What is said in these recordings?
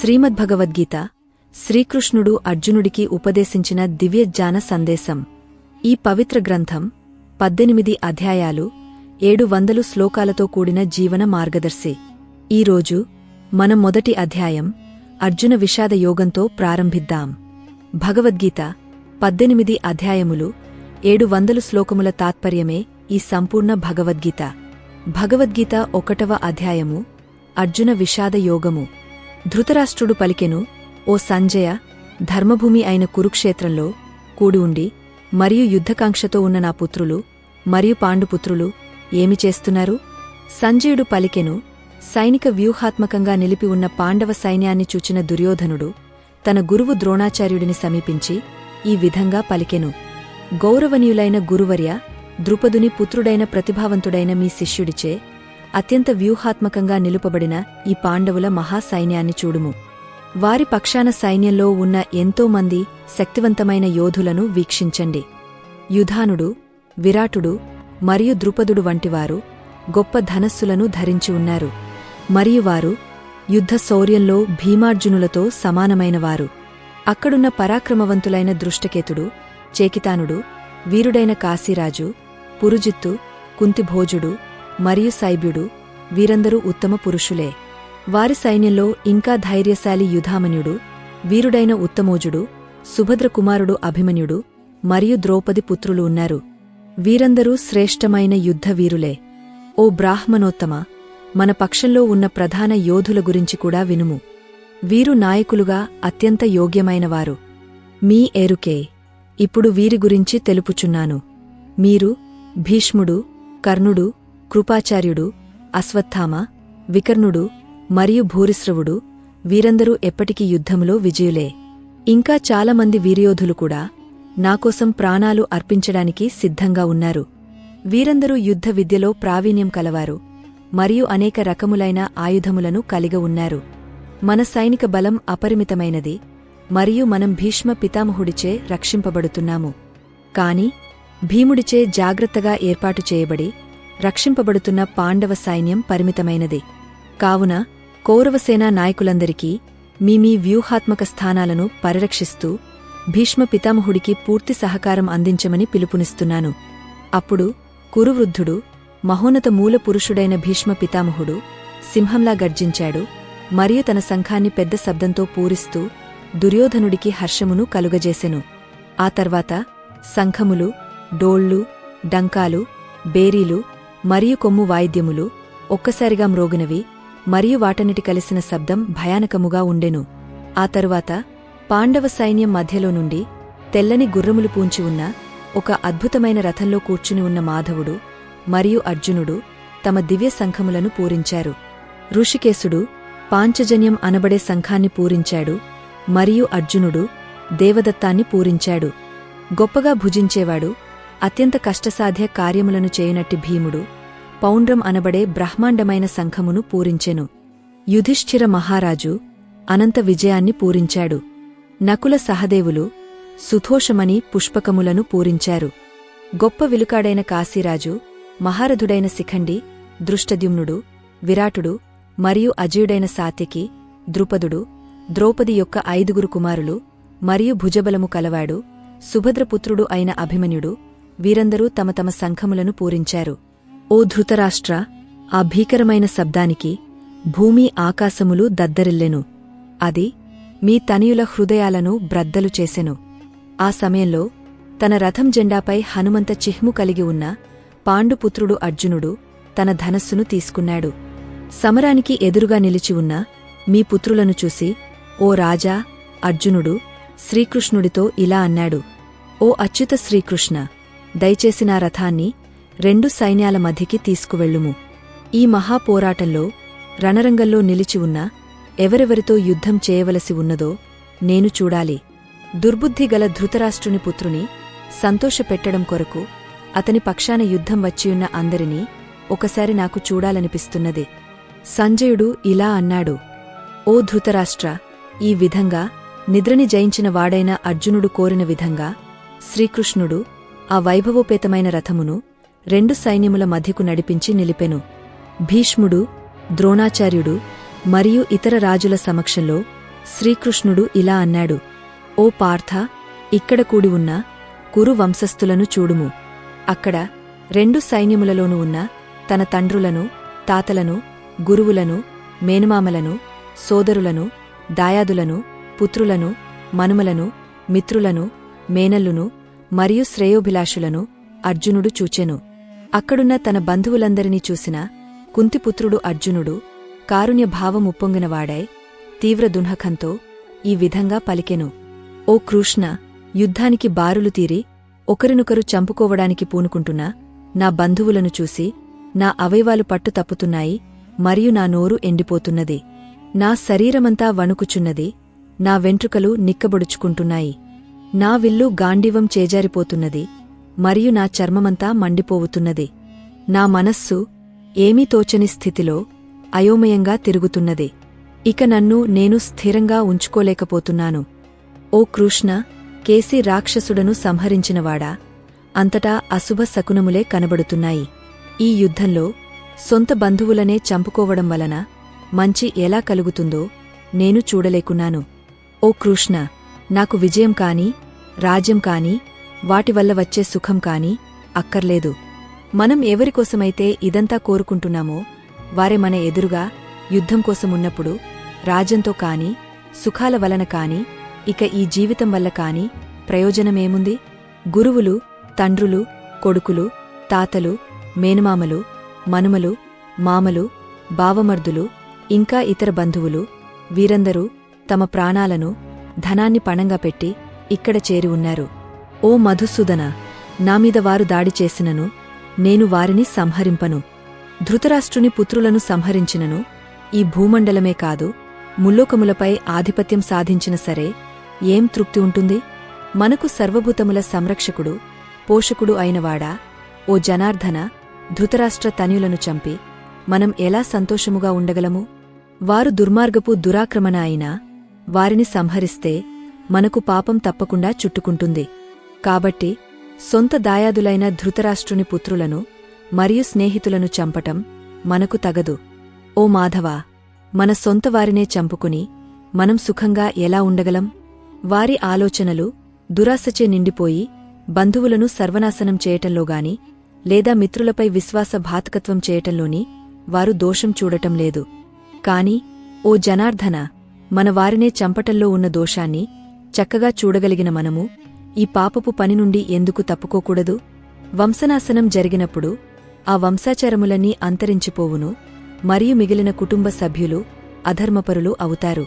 శ్రీమద్భగవద్గీత శ్రీకృష్ణుడు అర్జునుడికి ఉపదేశించిన దివ్యజ్ఞాన సందేశం. ఈ పవిత్ర గ్రంథం పద్దెనిమిది అధ్యాయాలు ఏడు వందలు శ్లోకాలతో కూడిన జీవన మార్గదర్శి. ఈరోజు మన మొదటి అధ్యాయం అర్జున విషాద యోగంతో ప్రారంభిద్దాం. భగవద్గీత పద్దెనిమిది అధ్యాయములు ఏడు వందలు శ్లోకముల తాత్పర్యమే ఈ సంపూర్ణ భగవద్గీత. భగవద్గీత ఒకటవ అధ్యాయము అర్జున విషాద యోగము. ధృతరాష్ట్రుడు పలికెను ఓ సంజయ ధర్మభూమి అయిన కురుక్షేత్రంలో కూడి ఉండి మరియు యుద్ధకాంక్షతో ఉన్న నా పుత్రులు మరియు పాండుపుత్రులు ఏమి చేస్తున్నారు? సంజయుడు పలికెను సైనిక వ్యూహాత్మకంగా నిలిపి ఉన్న పాండవ సైన్యాన్ని చూచిన దుర్యోధనుడు తన గురువు ద్రోణాచార్యుడిని సమీపించి ఈ విధంగా పలికెను గౌరవనీయులైన గురువర్య ద్రుపదుని పుత్రుడైన ప్రతిభావంతుడైన మీ శిష్యుడిచే అత్యంత వ్యూహాత్మకంగా నిలుపబడిన ఈ పాండవుల మహాసైన్యాన్ని చూడుము. వారి పక్షాన సైన్యంలో ఉన్న ఎంతోమంది శక్తివంతమైన యోధులను వీక్షించండి. యుధానుడు విరాటుడు మరియు ద్రుపదుడు వంటివారు గొప్ప ధనస్సులను ధరించి ఉన్నారు. మరియు వారు యుద్ధ శౌర్యంలో భీమార్జునులతో సమానమైనవారు. అక్కడున్న పరాక్రమవంతులైన దృష్టకేతుడు చేకితానుడు వీరుడైన కాశీరాజు పురుజిత్తు కుంతిభోజుడు మరియు సైబ్యుడు వీరందరూ ఉత్తమ పురుషులే. వారి సైన్యంలో ఇంకా ధైర్యశాలి యుధామన్యుడు వీరుడైన ఉత్తమోజుడు సుభద్రకుమారుడు అభిమన్యుడు మరియు ద్రౌపది పుత్రులు ఉన్నారు. వీరందరూ శ్రేష్టమైన యుద్ధవీరులే ఓ బ్రాహ్మణోత్తమ మన పక్షంలో ఉన్న ప్రధాన యోధుల గురించి కూడా వినుము. వీరు నాయకులుగా అత్యంత యోగ్యమైనవారు. మీ ఏరుకే ఇప్పుడు వీరి గురించి తెలుపుచున్నాను. మీరు భీష్ముడు కర్ణుడు కృపాచార్యుడు అశ్వత్థామ వికర్ణుడు మరియు భూరిశ్రవుడు వీరందరూ ఎప్పటికీ యుద్ధంలో విజయులే. ఇంకా చాలామంది వీరయోధులు కూడా నాకోసం ప్రాణాలు అర్పించడానికి సిద్ధంగా ఉన్నారు. వీరందరూ యుద్ధ విద్యలో ప్రావీణ్యం కలవారు మరియు అనేక రకములైన ఆయుధములను కలిగ ఉన్నారు. మన సైనిక బలం అపరిమితమైనది మరియు మనం భీష్మ పితామహుడిచే రక్షింపబడుతున్నాము. కాని భీముడిచే జాగ్రత్తగా ఏర్పాటు చేయబడి రక్షింపబడుతున్న పాండవ సైన్యం పరిమితమైనది. కావున కౌరవసేనా నాయకులందరికీ మీ మీ వ్యూహాత్మక స్థానాలను పరిరక్షిస్తూ భీష్మ పితామహుడికి పూర్తి సహకారం అందించమని పిలుపునిస్తున్నాను. అప్పుడు కురువృద్ధుడు మహోన్నత మూల పురుషుడైన భీష్మ పితామహుడు సింహంలా గర్జించాడు. మరియు తన సంఘాన్ని పెద్ద శబ్దంతో పూరిస్తూ దుర్యోధనుడికి హర్షమును కలుగజేసెను. ఆ తర్వాత సంఘములు డోళ్ళు డంకాలు బేరీలు మరియు కొమ్ము వాయిద్యములు ఒక్కసారిగా మ్రోగినవి మరియు వాటన్నిటి కలిసిన శబ్దం భయానకముగా ఉండెను. ఆ తరువాత పాండవ సైన్యం మధ్యలో నుండి తెల్లని గుర్రములు పూంచి ఉన్న ఒక అద్భుతమైన రథంలో కూర్చుని ఉన్న మాధవుడు మరియు అర్జునుడు తమ దివ్య సంఘములను పూరించారు. ఋషికేశుడు పాంచజన్యం అనబడే సంఘాన్ని పూరించాడు మరియు అర్జునుడు దేవదత్తాన్ని పూరించాడు. గొప్పగా భుజించేవాడు అత్యంత కష్టసాధ్య కార్యములను చేయనట్టి భీముడు పౌండ్రం అనబడే బ్రహ్మాండమైన సంఘమును పూరించెను. యుధిష్ఠిర మహారాజు అనంత విజయాన్ని పూరించాడు. నకుల సహదేవులు సుథోషమని పుష్పకములను పూరించారు. గొప్ప విలుకాడైన కాశీరాజు మహారథుడైన శిఖండి దృష్టద్యుమ్నుడు విరాటుడు మరియు అజయుడైన సాత్యకి ద్రుపదుడు ద్రౌపది యొక్క ఐదుగురు కుమారులు మరియు భుజబలము కలవాడు సుభద్రపుత్రుడు అయిన అభిమన్యుడు వీరందరూ తమ తమ సంఘములను పూరించారు. ఓ ధృతరాష్ట్ర ఆ భీకరమైన శబ్దానికి భూమి ఆకాశములు దద్దరిల్లెను. అది మీ తనయుల హృదయాలను బ్రద్దలు చేసెను. ఆ సమయంలో తన రథం జెండాపై హనుమంత చిహ్ము కలిగి ఉన్న పాండుపుత్రుడు అర్జునుడు తన ధనస్సును తీసుకున్నాడు. సమరానికి ఎదురుగా నిలిచి ఉన్న మీ పుత్రులను చూసి ఓ రాజా అర్జునుడు శ్రీకృష్ణుడితో ఇలా అన్నాడు. ఓ అచ్యుత శ్రీకృష్ణ దయచేసి నా రథాన్ని రెండు సైన్యాల మధ్యకి తీసుకువెళ్ళుము. ఈ మహాపోరాటంలో రణరంగంలో నిలిచి ఉన్న ఎవరెవరితో యుద్ధం చేయవలసి ఉన్నదో నేను చూడాలి. దుర్బుద్ధి గల ధృతరాష్ట్రుని పుత్రుని సంతోషపెట్టడం కొరకు అతని పక్షాన యుద్ధం వచ్చియున్న అందరినీ ఒకసారి నాకు చూడాలనిపిస్తున్నది. సంజయుడు ఇలా అన్నాడు ఓ ధృతరాష్ట్ర ఈ విధంగా నిద్రని జయించిన వాడైన అర్జునుడు కోరిన విధంగా శ్రీకృష్ణుడు ఆ వైభవోపేతమైన రథమును రెండు సైన్యముల మధ్యకు నడిపించి నిలిపెను. భీష్ముడు ద్రోణాచార్యుడు మరియు ఇతర రాజుల సమక్షంలో శ్రీకృష్ణుడు ఇలా అన్నాడు ఓ పార్థ ఇక్కడ కూడి ఉన్న కురు వంశస్థులను చూడుము. అక్కడ రెండు సైన్యములలోనూ ఉన్న తన తండ్రులను తాతలను గురువులను మేనమామలను సోదరులను దాయాదులను పుత్రులను మనుమలను మిత్రులను మేనల్లును మరియు శ్రేయోభిలాషులను అర్జునుడు చూచెను. అక్కడున్న తన బంధువులందరినీ చూసిన కుంతిపుత్రుడు అర్జునుడు కారుణ్య భావం ఉప్పొంగినవాడై తీవ్ర దున్హకంతో ఈ విధంగా పలికెను. ఓ కృష్ణ యుద్ధానికి బారులు తీరి ఒకరినొకరు చంపుకోవడానికి పూనుకుంటున్నా నా బంధువులను చూసి నా అవయవాలు పట్టు తప్పుతున్నాయి మరియు నా నోరు ఎండిపోతున్నది. నా శరీరమంతా వణుకుచున్నది. నా వెంట్రుకలు నిక్కబొడుచుకుంటున్నాయి. నా విల్లు గాండివం చేజారిపోతున్నది మరియు నా చర్మమంతా మండిపోవుతున్నది. నా మనస్సు ఏమీ తోచని స్థితిలో అయోమయంగా తిరుగుతున్నది. ఇక నన్ను నేను స్థిరంగా ఉంచుకోలేకపోతున్నాను. ఓ కృష్ణ కేసి రాక్షసుడను సంహరించినవాడా? అంతటా అశుభ శకునములే కనబడుతున్నాయి. ఈ యుద్ధంలో సొంత బంధువులనే చంపుకోవడం వలన మంచి ఎలా కలుగుతుందో నేను చూడలేకున్నాను. ఓ కృష్ణ నాకు విజయం కాని రాజ్యం కాని వాటి వల్ల వచ్చే సుఖం కాని అక్కర్లేదు. మనం ఎవరికోసమైతే ఇదంతా కోరుకుంటున్నామో వారే మన ఎదురుగా యుద్ధం కోసమున్నప్పుడు రాజ్యంతో కాని సుఖాల వలన కాని ఇక ఈ జీవితం వల్ల కాని ప్రయోజనమేముంది? గురువులు తండ్రులు కొడుకులు తాతలు మేనమామలు మనుమలు మామలు బావమర్దులు ఇంకా ఇతర బంధువులు వీరందరూ తమ ప్రాణాలను ధనాన్ని పణంగా పెట్టి ఇక్కడ చేరి ఉన్నారు. ఓ మధుసూదన నామీద వారు దాడి చేసినను నేను వారిని సంహరింపను. ధృతరాష్ట్రుని పుత్రులను సంహరించినను ఈ భూమండలమే కాదు ముల్లోకములపై ఆధిపత్యం సాధించిన సరే ఏం తృప్తి ఉంటుంది? మనకు సర్వభూతముల సంరక్షకుడు పోషకుడు అయినవాడా ఓ జనార్దన ధృతరాష్ట్ర తన్యులను చంపి మనం ఎలా సంతోషముగా ఉండగలము? వారు దుర్మార్గపు దురాక్రమణ అయినా వారిని సంహరిస్తే మనకు పాపం తప్పకుండా చుట్టుకుంటుంది. కాబట్టి సొంత దాయాదులైన ధృతరాష్ట్రుని పుత్రులను మరియు స్నేహితులను చంపటం మనకు తగదు. ఓ మాధవా మన సొంత వారినే చంపుకుని మనం సుఖంగా ఎలా ఉండగలం? వారి ఆలోచనలు దురాశచే నిండిపోయి బంధువులను సర్వనాశనం చేయటంలోగాని లేదా మిత్రులపై విశ్వాస భాతకత్వం చేయటంలోని వారు దోషం చూడటం లేదు. కాని ఓ జనార్ధన మన వారినే చంపటంలో ఉన్న దోషాన్ని చక్కగా చూడగలిగిన మనము ఈ పాపపు పని నుండి ఎందుకు తప్పుకోకూడదు? వంశనాశనం జరిగినప్పుడు ఆ వంశాచారములన్నీ అంతరించిపోవును మరియు మిగిలిన కుటుంబ సభ్యులు అధర్మపరులు అవుతారు.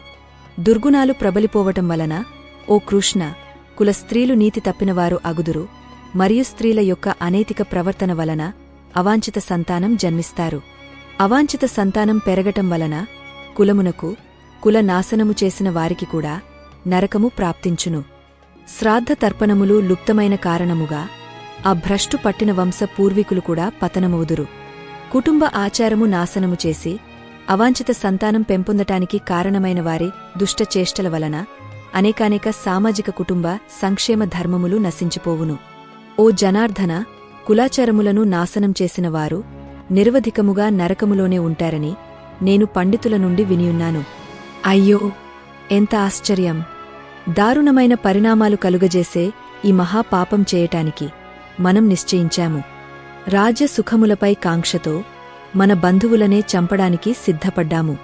దుర్గుణాలు ప్రబలిపోవటం వలన ఓ కృష్ణ కుల స్త్రీలు నీతి తప్పినవారు అగుదురు మరియు స్త్రీల యొక్క అనైతిక ప్రవర్తన వలన అవాంఛిత సంతానం జన్మిస్తారు. అవాంఛిత సంతానం పెరగటం వలన కులమునకు కుల నాశనము చేసిన వారికి కూడా నరకము ప్రాప్తించును. శ్రాద్ధ తర్పణములు లుప్తమైన కారణముగా ఆ భ్రష్టు పట్టిన వంశ పూర్వీకులు కూడా పతనమవుదురు. కుటుంబ ఆచారము నాశనము చేసి అవాంఛిత సంతానం పెంపొందటానికి కారణమైన వారి దుష్టచేష్టల వలన అనేకానేక సామాజిక కుటుంబ సంక్షేమ ధర్మములు నశించిపోవును. ఓ జనార్దన కులాచారములను నాశనం చేసిన వారు నిరవధికముగా నరకములోనే ఉంటారని నేను పండితుల నుండి వినియున్నాను. అయ్యో ఎంత ఆశ్చర్యం. దారుణమైన పరిణామాలు కలుగజేసే ఈ మహాపాపం చేయటానికి మనం నిశ్చయించాము. రాజ్య సుఖములపై కాంక్షతో మన బంధువులనే చంపడానికి సిద్ధపడ్డాము.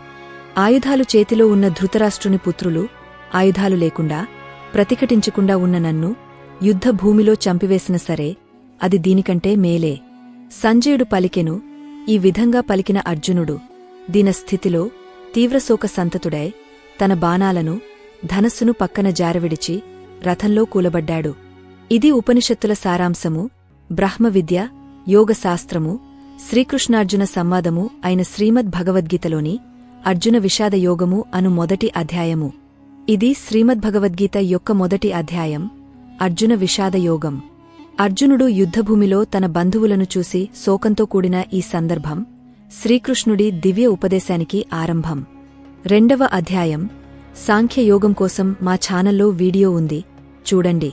ఆయుధాలు చేతిలో ఉన్న ధృతరాష్ట్రుని పుత్రులు ఆయుధాలు లేకుండా ప్రతిఘటించకుండా ఉన్న నన్ను యుద్ధభూమిలో చంపివేసిన సరే అది దీనికంటే మేలే. సంజయుడు పలికెను ఈ విధంగా పలికిన అర్జునుడు దీన స్థితిలో తీవ్రశోక సంతతుడై తన బాణాలను ధనస్సును పక్కన జారవిడిచి రథంలో కూలబడ్డాడు. ఇది ఉపనిషత్తుల సారాంశము బ్రహ్మవిద్య యోగశాస్త్రము శ్రీకృష్ణార్జున సంవాదము అయిన శ్రీమద్ భగవద్గీతలోని అర్జున విషాద యోగము అను మొదటి అధ్యాయము. ఇది శ్రీమద్భగవద్గీత యొక్క మొదటి అధ్యాయం అర్జున విషాద యోగం. అర్జునుడు యుద్ధభూమిలో తన బంధువులను చూసి శోకంతో కూడిన ఈ సందర్భం శ్రీకృష్ణుడి దివ్య ఉపదేశానికి ఆరంభం. రెండవ అధ్యాయం. సాంఖ్యయోగం కోసం మా ఛానల్లో వీడియో ఉంది. చూడండి.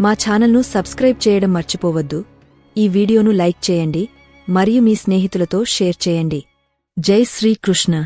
మా ఛానల్ను సబ్స్క్రైబ్ చేయడం మర్చిపోవద్దు. ఈ వీడియోను లైక్ చేయండి. మరియు మీ స్నేహితులతో షేర్ చేయండి. జై శ్రీకృష్ణ.